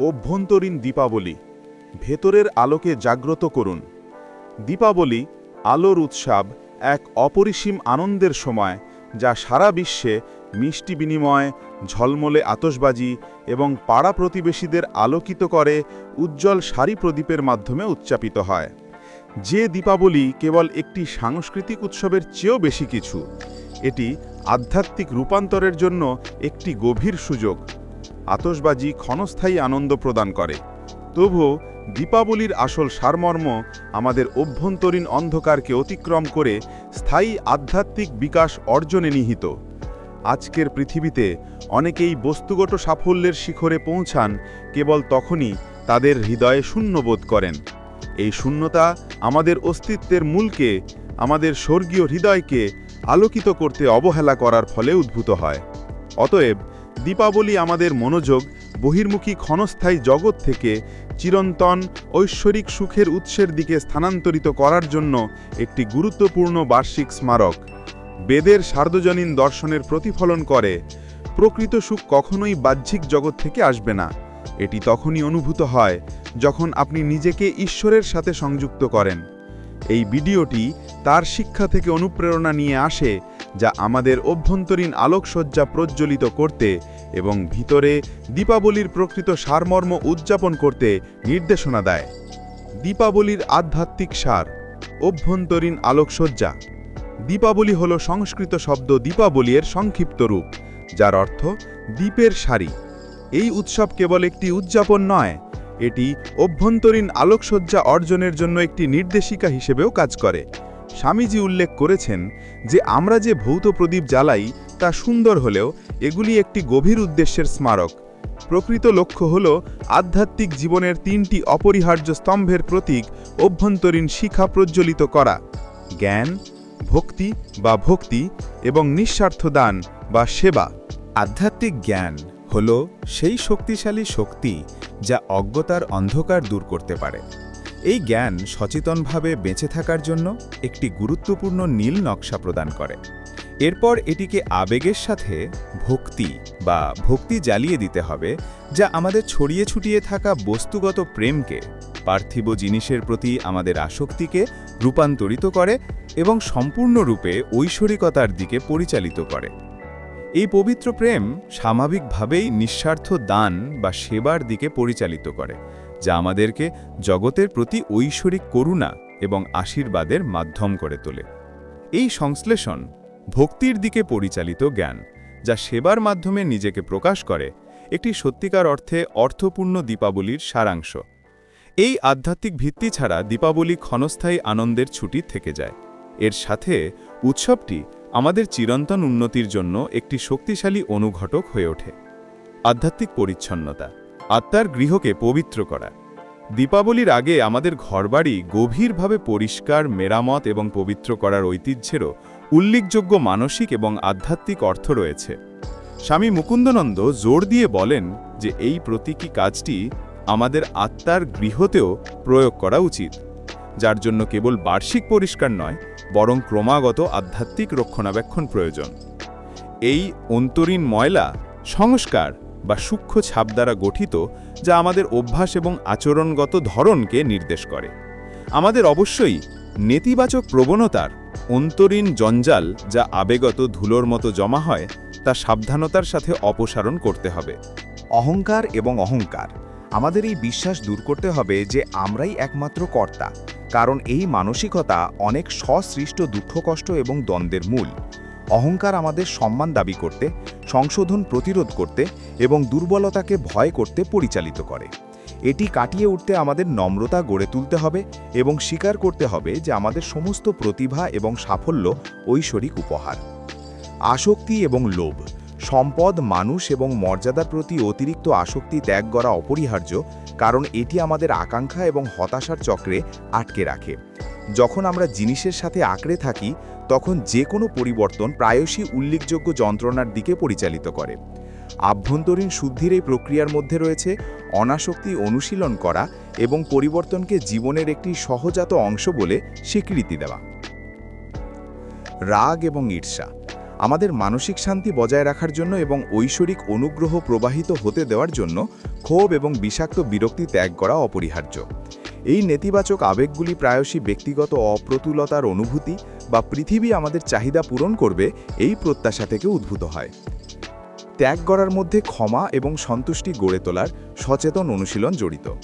অভ্যন্তরীণ দীপাবলি। ভেতরের আলোকে জাগ্রত করুন। দীপাবলি, আলোর উৎসব, এক অপরিসীম আনন্দের সময় যা সারা বিশ্বে মিষ্টি বিনিময়, ঝলমলে আতসবাজি এবং পাড়া প্রতিবেশীদের আলোকিত করে উজ্জ্বল সারি প্রদীপের মাধ্যমে উচ্চাপিত হয়। যে দীপাবলি কেবল একটি সাংস্কৃতিক উৎসবের চেয়েও বেশি কিছু, এটি আধ্যাত্মিক রূপান্তরের জন্য একটি গভীর সুযোগ। আতশবাজি ক্ষণস্থায়ী আনন্দ প্রদান করে। তবুও দীপাবলির আসল সারমর্ম আমাদের অভ্যন্তরীণ অন্ধকারকে অতিক্রম করে স্থায়ী আধ্যাত্মিক বিকাশ অর্জনে নিহিত। আজকের পৃথিবীতে অনেকেই বস্তুগত সাফল্যের শিখরে পৌঁছান, কেবল তখনই তাদের হৃদয়ে শূন্যবোধ করেন। এই শূন্যতা আমাদের অস্তিত্বের মূলকে, আমাদের স্বর্গীয় হৃদয়কে আলোকিত করতে অবহেলা করার ফলে উদ্ভূত হয়। অতএব দীপাবলি আমাদের মনোযোগ, বহির্মুখী ক্ষণস্থায়ী জগৎ থেকে চিরন্তন ঐশ্বরিক সুখের উৎসের দিকে স্থানান্তরিত করার জন্য একটি গুরুত্বপূর্ণ বার্ষিক স্মারক। বেদের সার্বজনীন দর্শনের প্রতিফলন করে, প্রকৃত সুখ কখনোই বাহ্যিক জগৎ থেকে আসবে না। এটি তখনই অনুভূত হয় যখন আপনি নিজেকে ঈশ্বরের সাথে সংযুক্ত করেন। এই ভিডিওটি তার শিক্ষা থেকে অনুপ্রেরণা নিয়ে আসে যা আমাদের অভ্যন্তরীণ আলোকসজ্জা প্রজ্বলিত করতে এবং ভিতরে দীপাবলির প্রকৃত সারমর্ম উদযাপন করতে নির্দেশনা দেয়। দীপাবলির আধ্যাত্মিক সার, অভ্যন্তরীণ আলোকসজ্জা। দীপাবলি হল সংস্কৃত শব্দ দীপাবলি এর সংক্ষিপ্ত রূপ, যার অর্থ দ্বীপের সারি। এই উৎসব কেবল একটি উদযাপন নয়, এটি অভ্যন্তরীণ আলোকসজ্জা অর্জনের জন্য একটি নির্দেশিকা হিসেবেও কাজ করে। স্বামীজি উল্লেখ করেছেন যে আমরা যে ভৌত প্রদীপ জ্বালাই তা সুন্দর হলেও এগুলি একটি গভীর উদ্দেশ্যের স্মারক। প্রকৃত লক্ষ্য হল আধ্যাত্মিক জীবনের তিনটি অপরিহার্য স্তম্ভের প্রতীক অভ্যন্তরীণ শিখা প্রজ্বলিত করা। জ্ঞান, ভক্তি বা ভক্তি এবং নিঃস্বার্থ দান বা সেবা। আধ্যাত্মিক জ্ঞান হল সেই শক্তিশালী শক্তি যা অজ্ঞতার অন্ধকার দূর করতে পারে। এই জ্ঞান সচেতনভাবে বেঁচে থাকার জন্য একটি গুরুত্বপূর্ণ নীল নকশা প্রদান করে। এরপর এটিকে আবেগের সাথে ভক্তি বা ভক্তি জ্বালিয়ে দিতে হবে, যা আমাদের ছড়িয়ে ছুটিয়ে থাকা বস্তুগত প্রেমকে, পার্থিব জিনিসের প্রতি আমাদের আসক্তিকে রূপান্তরিত করে এবং সম্পূর্ণরূপে ঐশ্বরিকতার দিকে পরিচালিত করে। এই পবিত্র প্রেম স্বাভাবিকভাবেই নিঃস্বার্থ দান বা সেবার দিকে পরিচালিত করে। যা আমাদেরকে জগতের প্রতি ঐশ্বরিক করুণা এবং আশীর্বাদের মাধ্যম করে তোলে। এই সংশ্লেষণ ভক্তির দিকে পরিচালিত জ্ঞান, যা সেবার মাধ্যমে নিজেকে প্রকাশ করে, একটি সত্যিকার অর্থে অর্থপূর্ণ দীপাবলির সারাংশ। এই আধ্যাত্মিক ভিত্তি ছাড়া দীপাবলি ক্ষণস্থায়ী আনন্দের ছুটি থেকে যায়। এর সাথে উৎসবটি আমাদের চিরন্তন উন্নতির জন্য একটি শক্তিশালী অনুঘটক হয়ে ওঠে। আধ্যাত্মিক পরিচ্ছন্নতা আত্মার গৃহকে পবিত্র করা। দীপাবলির আগে আমাদের ঘরবাড়ি গভীরভাবে পরিষ্কার, মেরামত এবং পবিত্র করার ঐতিহ্যেরও উল্লেখযোগ্য মানসিক এবং আধ্যাত্মিক অর্থ রয়েছে। স্বামী মুকুন্দনন্দ জোর দিয়ে বলেন যে এই প্রতীকী কাজটি আমাদের আত্মার গৃহতেও প্রয়োগ করা উচিত, যার জন্য কেবল বার্ষিক পরিষ্কার নয়, বরং ক্রমাগত আধ্যাত্মিক রক্ষণাবেক্ষণ প্রয়োজন। এই অন্তরীণ ময়লা সংস্কার বা সূক্ষ্ম ছাপ দ্বারা গঠিত, যা আমাদের অভ্যাস এবং আচরণগত ধরনকে নির্দেশ করে। আমাদের অবশ্যই নেতিবাচক প্রবণতার অন্তরীণ জঞ্জাল যা আবেগত ধুলোর মতো জমা হয়, তা সাবধানতার সাথে অপসারণ করতে হবে। অহংকার এবং অহংকার। আমাদের এই বিশ্বাস দূর করতে হবে যে আমরাই একমাত্র কর্তা, কারণ এই মানসিকতা অনেক স্বসৃষ্ট দুঃখ, কষ্ট এবং দ্বন্দ্বের মূল। অহংকার আমাদের সম্মান দাবি করতে, সংশোধন প্রতিরোধ করতে এবং দুর্বলতাকে ভয় করতে পরিচালিত করে। এটি কাটিয়ে উঠতে আমাদের নম্রতা গড়ে তুলতে হবে এবং স্বীকার করতে হবে যে আমাদের সমস্ত প্রতিভা এবং সাফল্য ঐশ্বরিক উপহার। আসক্তি এবং লোভ, সম্পদ, মানুষ এবং মর্যাদার প্রতি অতিরিক্ত আসক্তি ত্যাগ করা অপরিহার্য, কারণ এটি আমাদের আকাঙ্ক্ষা এবং হতাশার চক্রে আটকে রাখে। যখন আমরা জিনিসের সাথে আঁকড়ে থাকি, তখন যে কোনো পরিবর্তন প্রায়শই উল্লেখযোগ্য যন্ত্রণার দিকে পরিচালিত করে। আভ্যন্তরীণ শুদ্ধির এই প্রক্রিয়ার মধ্যে রয়েছে অনাসক্তি অনুশীলন করা এবং পরিবর্তনকে জীবনের একটি সহজাত অংশ বলে স্বীকৃতি দেওয়া। রাগ এবং ঈর্ষা আমাদের মানসিক শান্তি বজায় রাখার জন্য এবং ঐশ্বরিক অনুগ্রহ প্রবাহিত হতে দেওয়ার জন্য ক্ষোভ এবং বিষাক্ত বিরক্তি ত্যাগ করা অপরিহার্য। এই নেতিবাচক আবেগগুলি প্রায়শই ব্যক্তিগত অপ্রতুলতার অনুভূতি বা পৃথিবী আমাদের চাহিদা পূরণ করবে এই প্রত্যাশা থেকে উদ্ভূত হয়। ত্যাগ করার মধ্যে ক্ষমা এবং সন্তুষ্টি গড়ে তোলার সচেতন অনুশীলন জড়িত।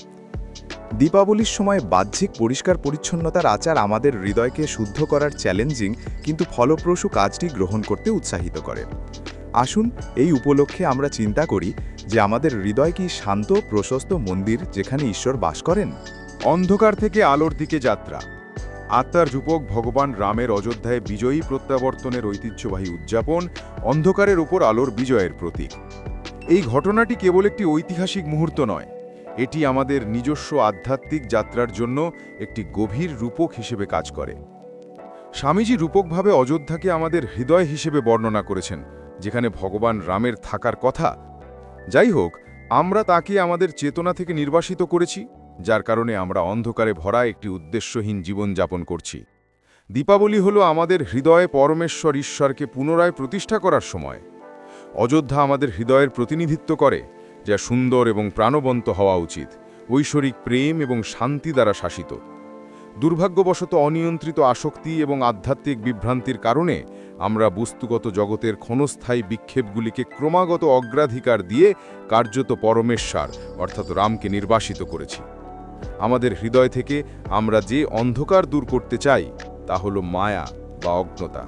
দীপাবলির সময় বাহ্যিক পরিষ্কার পরিচ্ছন্নতার আচার আমাদের হৃদয়কে শুদ্ধ করার চ্যালেঞ্জিং কিন্তু ফলপ্রসূ কাজটি গ্রহণ করতে উৎসাহিত করে। আসুন এই উপলক্ষে আমরা চিন্তা করি যে আমাদের হৃদয় কি শান্ত, প্রশস্ত মন্দির যেখানে ঈশ্বর বাস করেন? অন্ধকার থেকে আলোর দিকে যাত্রা। আত্মার রূপক ভগবান রামের অযোধ্যায় বিজয়ী প্রত্যাবর্তনের ঐতিহ্যবাহী উদযাপন অন্ধকারের উপর আলোর বিজয়ের প্রতীক। এই ঘটনাটি কেবল একটি ঐতিহাসিক মুহূর্ত নয়, এটি আমাদের নিজস্ব আধ্যাত্মিক যাত্রার জন্য একটি গভীর রূপক হিসেবে কাজ করে। স্বামীজি রূপকভাবে অযোধ্যাকে আমাদের হৃদয় হিসেবে বর্ণনা করেছেন, যেখানে ভগবান রামের থাকার কথা। যাই হোক, আমরা তাকে আমাদের চেতনা থেকে নির্বাসিত করেছি যার কারণে আমরা অন্ধকারে ভরা একটি উদ্দেশ্যহীন জীবন যাপন করছি। দীপাবলি হলো আমাদের হৃদয়ে পরমেশ্বর ঈশ্বরকে পুনরায় প্রতিষ্ঠা করার সময়। অযোধ্যা আমাদের হৃদয়ের প্রতিনিধিত্ব করে, যা সুন্দর এবং প্রাণবন্ত হওয়া উচিত, ঐশ্বরিক প্রেম এবং শান্তি দ্বারা শাসিত। দুর্ভাগ্যবশত অনিয়ন্ত্রিত আসক্তি এবং আধ্যাত্মিক বিভ্রান্তির কারণে আমরা বস্তুগত জগতের ক্ষণস্থায়ী বিক্ষেপগুলিকে ক্রমাগত অগ্রাধিকার দিয়ে কার্যত পরমেশ্বর, অর্থাৎ রামকে নির্বাসিত করেছি। আমাদের হৃদয় থেকে আমরা যে অন্ধকার দূর করতে চাই, তা হল মায়া বা অজ্ঞতা।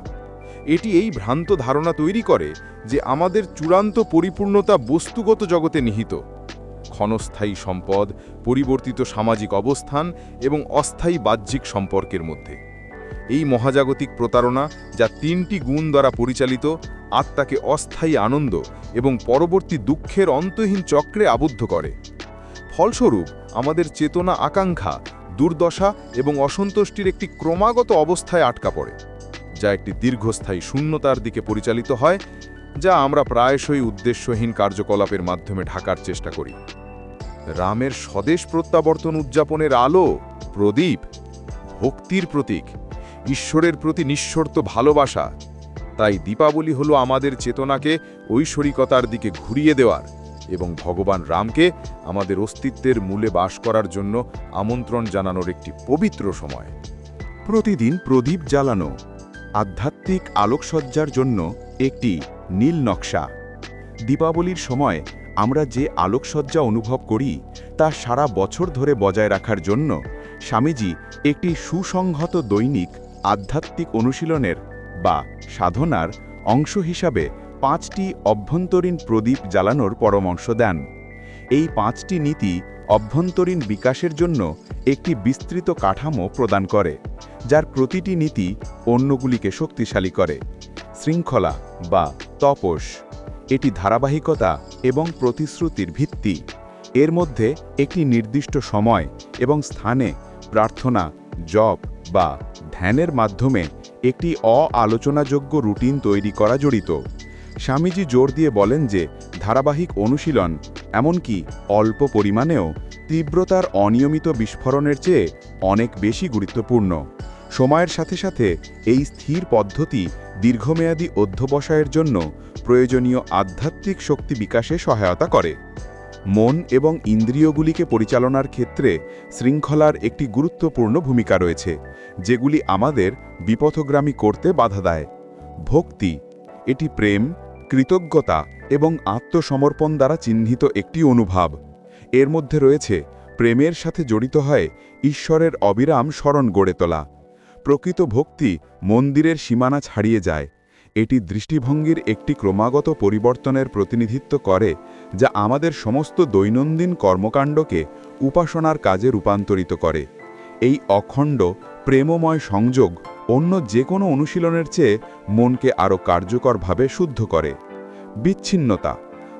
এটি এই ভ্রান্ত ধারণা তৈরি করে যে আমাদের চূড়ান্ত পরিপূর্ণতা বস্তুগত জগতে নিহিত। ক্ষণস্থায়ী সম্পদ, পরিবর্তিত সামাজিক অবস্থান এবং অস্থায়ী বাহ্যিক সম্পর্কের মধ্যে। এই মহাজাগতিক প্রতারণা যা তিনটি গুণ দ্বারা পরিচালিত, আত্মাকে অস্থায়ী আনন্দ এবং পরবর্তী দুঃখের অন্তহীন চক্রে আবদ্ধ করে। ফলস্বরূপ আমাদের চেতনা আকাঙ্ক্ষা, দুর্দশা এবং অসন্তুষ্টির একটি ক্রমাগত অবস্থায় আটকা পড়ে, যা একটি দীর্ঘস্থায়ী শূন্যতার দিকে পরিচালিত হয়, যা আমরা প্রায়শই উদ্দেশ্যহীন কার্যকলাপের মাধ্যমে ঢাকার চেষ্টা করি। রামের স্বদেশ প্রত্যাবর্তন উদযাপনের আলো, প্রদীপ, ভক্তির প্রতীক, ঈশ্বরের প্রতি নিঃশর্ত ভালোবাসা, তাই দীপাবলি হলো আমাদের চেতনাকে ঐশ্বরিকতার দিকে ঘুরিয়ে দেওয়ার এবং ভগবান রামকে আমাদের অস্তিত্বের মূলে বাস করার জন্য আমন্ত্রণ জানানোর একটি পবিত্র সময়। প্রতিদিন প্রদীপ জ্বালানো, আধ্যাত্মিক আলোকসজ্জার জন্য একটি নীল নকশা। দীপাবলির সময় আমরা যে আলোকসজ্জা অনুভব করি, তা সারা বছর ধরে বজায় রাখার জন্য স্বামীজি একটি সুসংহত দৈনিক আধ্যাত্মিক অনুশীলনের বা সাধনার অংশ হিসাবে পাঁচটি অভ্যন্তরীণ প্রদীপ জ্বালানোর পরামর্শ দেন। এই পাঁচটি নীতি অভ্যন্তরীণ বিকাশের জন্য একটি বিস্তৃত কাঠামো প্রদান করে, যার প্রতিটি নীতি অন্যগুলিকে শক্তিশালী করে। শৃঙ্খলা বা তপস, এটি ধারাবাহিকতা এবং প্রতিশ্রুতির ভিত্তি। এর মধ্যে একটি নির্দিষ্ট সময় এবং স্থানে প্রার্থনা, জপ বা ধ্যানের মাধ্যমে একটি অ-আলোচনাযোগ্য রুটিন তৈরি করা জড়িত। স্বামীজি জোর দিয়ে বলেন যে, ধারাবাহিক অনুশীলন, এমনকি অল্প পরিমাণেও তীব্রতার অনিয়মিত বিস্ফোরণের চেয়ে অনেক বেশি গুরুত্বপূর্ণ। সময়ের সাথে সাথে এই স্থির পদ্ধতি দীর্ঘমেয়াদী অধ্যবসায়ের জন্য প্রয়োজনীয় আধ্যাত্মিক শক্তি বিকাশে সহায়তা করে। মন এবং ইন্দ্রিয়গুলিকে পরিচালনার ক্ষেত্রে শৃঙ্খলার একটি গুরুত্বপূর্ণ ভূমিকা রয়েছে, যেগুলি আমাদের বিপথগ্রামী করতে বাধা দেয়। ভক্তি, এটি প্রেম কৃতজ্ঞতা এবং আত্মসমর্পণ দ্বারা চিহ্নিত একটি অনুভব। এর মধ্যে রয়েছে, প্রেমের সাথে জড়িত হয় ঈশ্বরের অবিরাম স্মরণ গড়ে তোলা। প্রকৃত ভক্তি মন্দিরের সীমানা ছাড়িয়ে যায়। এটি দৃষ্টিভঙ্গির একটি ক্রমাগত পরিবর্তনের প্রতিনিধিত্ব করে, যা আমাদের সমস্ত দৈনন্দিন কর্মকাণ্ডকে উপাসনার কাজে রূপান্তরিত করে। এই অখণ্ড, প্রেমময় সংযোগ অন্য যে কোনো অনুশীলনের চেয়ে মনকে আরও কার্যকরভাবে শুদ্ধ করে। বিচ্ছিন্নতা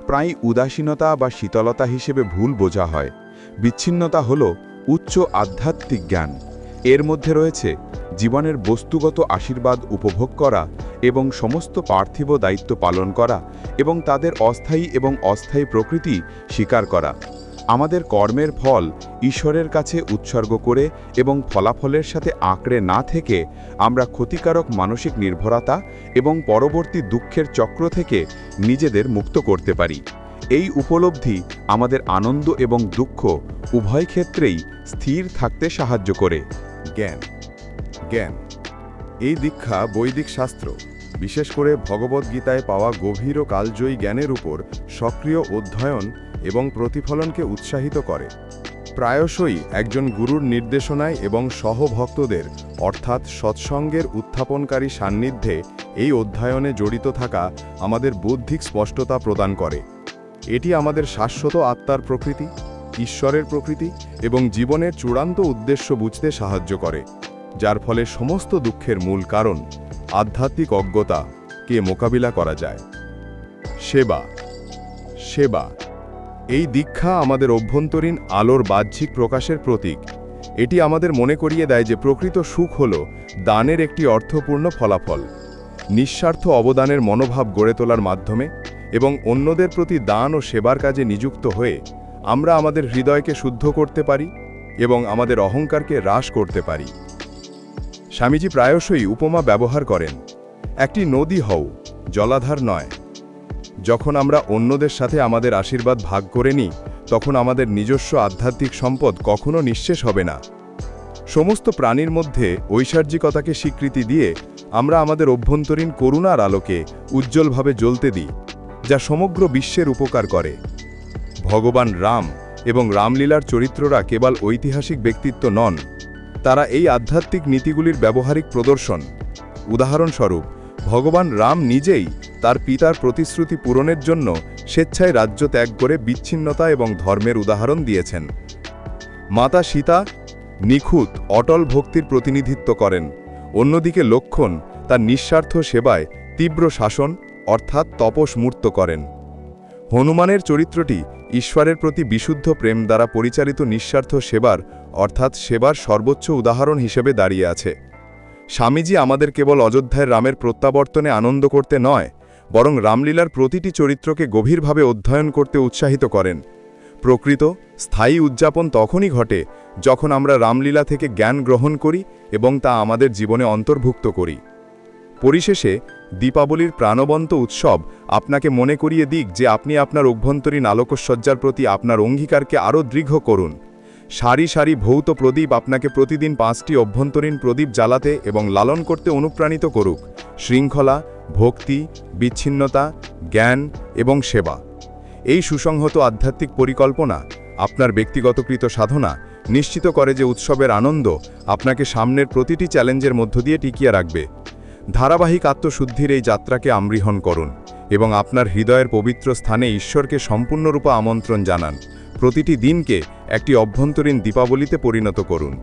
প্রায় উদাসীনতা বা শীতলতা হিসেবে ভুল বোঝা হয়। বিচ্ছিন্নতা হল উচ্চ আধ্যাত্মিক জ্ঞান। এর মধ্যে রয়েছে জীবনের বস্তুগত আশীর্বাদ উপভোগ করা এবং সমস্ত পার্থিব দায়িত্ব পালন করা এবং তাদের অস্থায়ী এবং অস্থায়ী প্রকৃতি স্বীকার করা। আমাদের কর্মের ফল ঈশ্বরের কাছে উৎসর্গ করে এবং ফলাফলের সাথে আঁকড়ে না থেকে আমরা ক্ষতিকারক মানসিক নির্ভরতা এবং পরবর্তী দুঃখের চক্র থেকে নিজেদের মুক্ত করতে পারি। এই উপলব্ধি আমাদের আনন্দ এবং দুঃখ উভয় ক্ষেত্রেই স্থির থাকতে সাহায্য করে। জ্ঞান। জ্ঞান। এই দীক্ষা বৈদিক শাস্ত্র। বিশেষ করে ভগবদ্গীতায় পাওয়া গভীর ও কালজয়ী জ্ঞানের উপর সক্রিয় অধ্যয়ন এবং প্রতিফলনকে উৎসাহিত করে। প্রায়শই একজন গুরুর নির্দেশনায় এবং সহভক্তদের, অর্থাৎ সৎসঙ্গের উত্থাপনকারী সান্নিধ্যে, এই অধ্যয়নে জড়িত থাকা আমাদের বৌদ্ধিক স্পষ্টতা প্রদান করে। এটি আমাদের শাশ্বত আত্মার প্রকৃতি, ঈশ্বরের প্রকৃতি এবং জীবনের চূড়ান্ত উদ্দেশ্য বুঝতে সাহায্য করে, যার ফলে সমস্ত দুঃখের মূল কারণ আধ্যাত্মিক অজ্ঞতা কে মোকাবিলা করা যায়। সেবা সেবা। এই দীক্ষা আমাদের অভ্যন্তরীণ আলোর বাহ্যিক প্রকাশের প্রতীক। এটি আমাদের মনে করিয়ে দেয় যে প্রকৃত সুখ হল দানের একটি অর্থপূর্ণ ফলাফল। নিঃস্বার্থ অবদানের মনোভাব গড়ে তোলার মাধ্যমে এবং অন্যদের প্রতি দান ও সেবার কাজে নিযুক্ত হয়ে আমরা আমাদের হৃদয়কে শুদ্ধ করতে পারি এবং আমাদের অহংকারকে হ্রাস করতে পারি। স্বামীজি প্রায়শই উপমা ব্যবহার করেন। একটি নদী হও, জলাধার নয়। যখন আমরা অন্যদের সাথে আমাদের আশীর্বাদ ভাগ করে নিই, তখন আমাদের নিজস্ব আধ্যাত্মিক সম্পদ কখনো নিঃশেষ হবে না। সমস্ত প্রাণীর মধ্যে ঐশ্বর্যিকতাকে স্বীকৃতি দিয়ে আমরা আমাদের অভ্যন্তরীণ করুণার আলোকে উজ্জ্বলভাবে জ্বলতে দিই, যা সমগ্র বিশ্বের উপকার করে। ভগবান রাম এবং রামলীলার চরিত্ররা কেবল ঐতিহাসিক ব্যক্তিত্ব নন তারা এই আধ্যাত্মিক নীতিগুলির ব্যবহারিক প্রদর্শন। উদাহরণস্বরূপ, ভগবান রাম নিজেই তার পিতার প্রতিশ্রুতি পূরণের জন্য স্বেচ্ছায় রাজ্য ত্যাগ করে বিচ্ছিন্নতা এবং ধর্মের উদাহরণ দিয়েছেন। মাতা সীতা নিখুঁত, অটল ভক্তির প্রতিনিধিত্ব করেন। অন্যদিকে লক্ষণ তার নিঃস্বার্থ সেবায় তীব্র শাসন, অর্থাৎ তপস মূর্ত করেন। হনুমানের চরিত্রটি ঈশ্বরের প্রতি বিশুদ্ধ প্রেম দ্বারা পরিচালিত নিঃস্বার্থ সেবার, অর্থাৎ সেবার সর্বোচ্চ উদাহরণ হিসেবে দাঁড়িয়ে আছে। স্বামীজি আমাদের কেবল অযোধ্যায় রামের প্রত্যাবর্তনে আনন্দ করতে নয়, বরং রামলীলার প্রতিটি চরিত্রকে গভীরভাবে অধ্যয়ন করতে উৎসাহিত করেন। প্রকৃত, স্থায়ী উদযাপন তখনই ঘটে যখন আমরা রামলীলা থেকে জ্ঞান গ্রহণ করি এবং তা আমাদের জীবনে অন্তর্ভুক্ত করি। পরিশেষে দীপাবলির প্রাণবন্ত উৎসব আপনাকে মনে করিয়ে দিক যে আপনি আপনার অভ্যন্তরীণ আলোকসজ্জার প্রতি আপনার অঙ্গীকারকে আরও দৃঢ় করুন। সারি সারি ভৌত প্রদীপ আপনাকে প্রতিদিন পাঁচটি অভ্যন্তরীণ প্রদীপ জ্বালাতে এবং লালন করতে অনুপ্রাণিত করুক। শৃঙ্খলা, ভক্তি, বিচ্ছিন্নতা, জ্ঞান এবং সেবা। এই সুসংহত আধ্যাত্মিক পরিকল্পনা, আপনার ব্যক্তিগতকৃত সাধনা, নিশ্চিত করে যে উৎসবের আনন্দ আপনাকে সামনের প্রতিটি চ্যালেঞ্জের মধ্য দিয়ে টিকিয়ে রাখবে। ধারাবাহিক আত্মশুদ্ধির এই যাত্রাকে আমৃহণ করুন এবং আপনার হৃদয়ের পবিত্র স্থানে ঈশ্বরকে সম্পূর্ণরূপে আমন্ত্রণ জানান। প্রতিটি দিনকে একটি অভ্যন্তরীণ দীপাবলিতে পরিণত করুন।